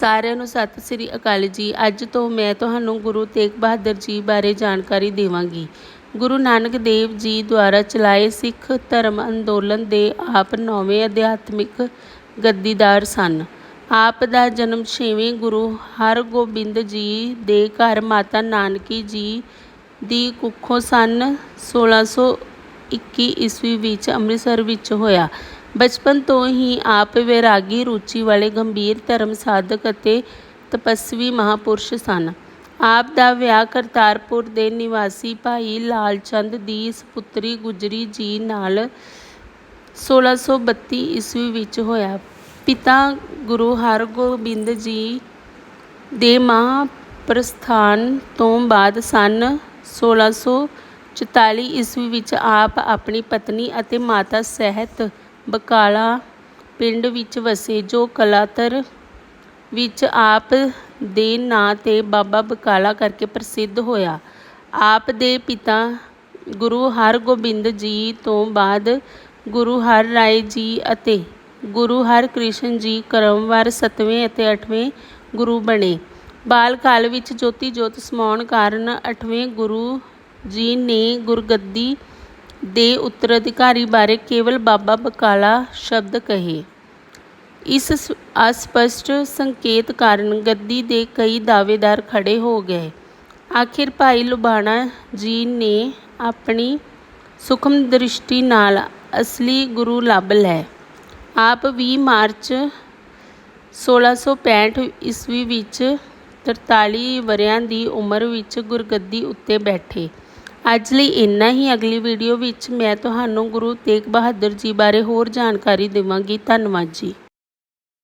ਸਾਰਿਆਂ ਨੂੰ ਸਤਿ ਸ੍ਰੀ ਅਕਾਲ ਜੀ। ਅੱਜ ਤੋਂ ਮੈਂ ਤੁਹਾਨੂੰ ਗੁਰੂ ਤੇਗ ਬਹਾਦਰ ਜੀ ਬਾਰੇ ਜਾਣਕਾਰੀ ਦੇਵਾਂਗੀ। ਗੁਰੂ ਨਾਨਕ ਦੇਵ ਜੀ ਦੁਆਰਾ ਚਲਾਏ ਸਿੱਖ ਧਰਮ ਅੰਦੋਲਨ ਦੇ ਆਪ ਨੌਵੇਂ ਅਧਿਆਤਮਿਕ ਗੱਦੀਦਾਰ ਸਨ। ਆਪ ਦਾ ਜਨਮ ਛੇਵੇਂ ਗੁਰੂ ਹਰਗੋਬਿੰਦ ਜੀ ਦੇ ਘਰ ਮਾਤਾ ਨਾਨਕੀ ਜੀ ਦੀ ਕੁੱਖੋਂ ਸਨ। 1621 ਈਸਵੀ ਵਿੱਚ ਅੰਮ੍ਰਿਤਸਰ ਵਿੱਚ ਹੋਇਆ। ਬਚਪਨ ਤੋਂ ਹੀ ਆਪ ਵੈਰਾਗੀ ਰੁਚੀ ਵਾਲੇ ਗੰਭੀਰ ਧਰਮ ਸਾਧਕ ਅਤੇ ਤਪਸਵੀ ਮਹਾਪੁਰਸ਼ ਸਨ। ਆਪ ਦਾ ਵਿਆਹ ਕਰਤਾਰਪੁਰ ਦੇ ਨਿਵਾਸੀ ਭਾਈ ਲਾਲ ਚੰਦ ਦੀ ਸਪੁੱਤਰੀ ਗੁਜਰੀ ਜੀ ਨਾਲ 1632 ਈਸਵੀ ਵਿੱਚ ਹੋਇਆ। ਪਿਤਾ ਗੁਰੂ ਹਰਗੋਬਿੰਦ ਜੀ ਦੇ ਮਹਾਂਪ੍ਰਸਥਾਨ ਤੋਂ ਬਾਅਦ ਸਨ 1644 ਈਸਵੀ ਵਿੱਚ ਆਪ ਆਪਣੀ ਪਤਨੀ ਅਤੇ ਮਾਤਾ ਸਹਿਤ ਬਕਾਲਾ ਪਿੰਡ ਵਿੱਚ ਵਸੇ ਜੋ ਕਲਾਤਰ ਵਿੱਚ ਆਪ ਦੇ ਨਾਂ ਤੇ ਬਾਬਾ ਬਕਾਲਾ ਕਰਕੇ ਪ੍ਰਸਿੱਧ ਹੋਇਆ। ਆਪ ਦੇ ਪਿਤਾ ਗੁਰੂ ਹਰਗੋਬਿੰਦ ਜੀ ਤੋਂ ਬਾਅਦ ਗੁਰੂ ਹਰ ਰਾਏ ਜੀ ਅਤੇ ਗੁਰੂ ਹਰਕ੍ਰਿਸ਼ਨ ਜੀ ਕ੍ਰਮਵਾਰ ਸੱਤਵੇਂ ਅਤੇ ਅੱਠਵੇਂ ਗੁਰੂ ਬਣੇ। ਬਾਲ ਕਾਲ ਵਿੱਚ ਜੋਤੀ ਜੋਤ ਸਮਾਉਣ ਕਾਰਨ ਅੱਠਵੇਂ ਗੁਰੂ ਜੀ ਨੇ ਗੁਰਗੱਦੀ ਦੇ ਉੱਤਰਾਧਿਕਾਰੀ ਬਾਰੇ ਕੇਵਲ ਬਾਬਾ ਬਕਾਲਾ ਸ਼ਬਦ ਕਹੇ। ਇਸ ਸ- ਅਸਪਸ਼ਟ ਸੰਕੇਤ ਕਾਰਨ ਗੱਦੀ ਦੇ ਕਈ ਦਾਅਵੇਦਾਰ ਖੜ੍ਹੇ ਹੋ ਗਏ। ਆਖਿਰ ਭਾਈ ਲੁਬਾਣਾ ਜੀ ਨੇ ਆਪਣੀ ਸੂਖਮ ਦ੍ਰਿਸ਼ਟੀ ਨਾਲ ਅਸਲੀ ਗੁਰੂ ਲੱਭ ਲਏ। ਆਪ ਵੀਹ ਮਾਰਚ 1665 ਈਸਵੀ ਵਿੱਚ 43 ਵਰ੍ਹਿਆਂ ਦੀ ਉਮਰ ਵਿੱਚ ਗੁਰਗੱਦੀ ਉੱਤੇ ਬੈਠੇ। ਅੱਜ ਲਈ ਇੰਨਾ ਹੀ। ਅਗਲੀ ਵੀਡੀਓ ਵਿੱਚ ਮੈਂ ਤੁਹਾਨੂੰ ਗੁਰੂ ਤੇਗ ਬਹਾਦਰ ਜੀ ਬਾਰੇ ਹੋਰ ਜਾਣਕਾਰੀ ਦੇਵਾਂਗੀ। ਧੰਨਵਾਦ ਜੀ।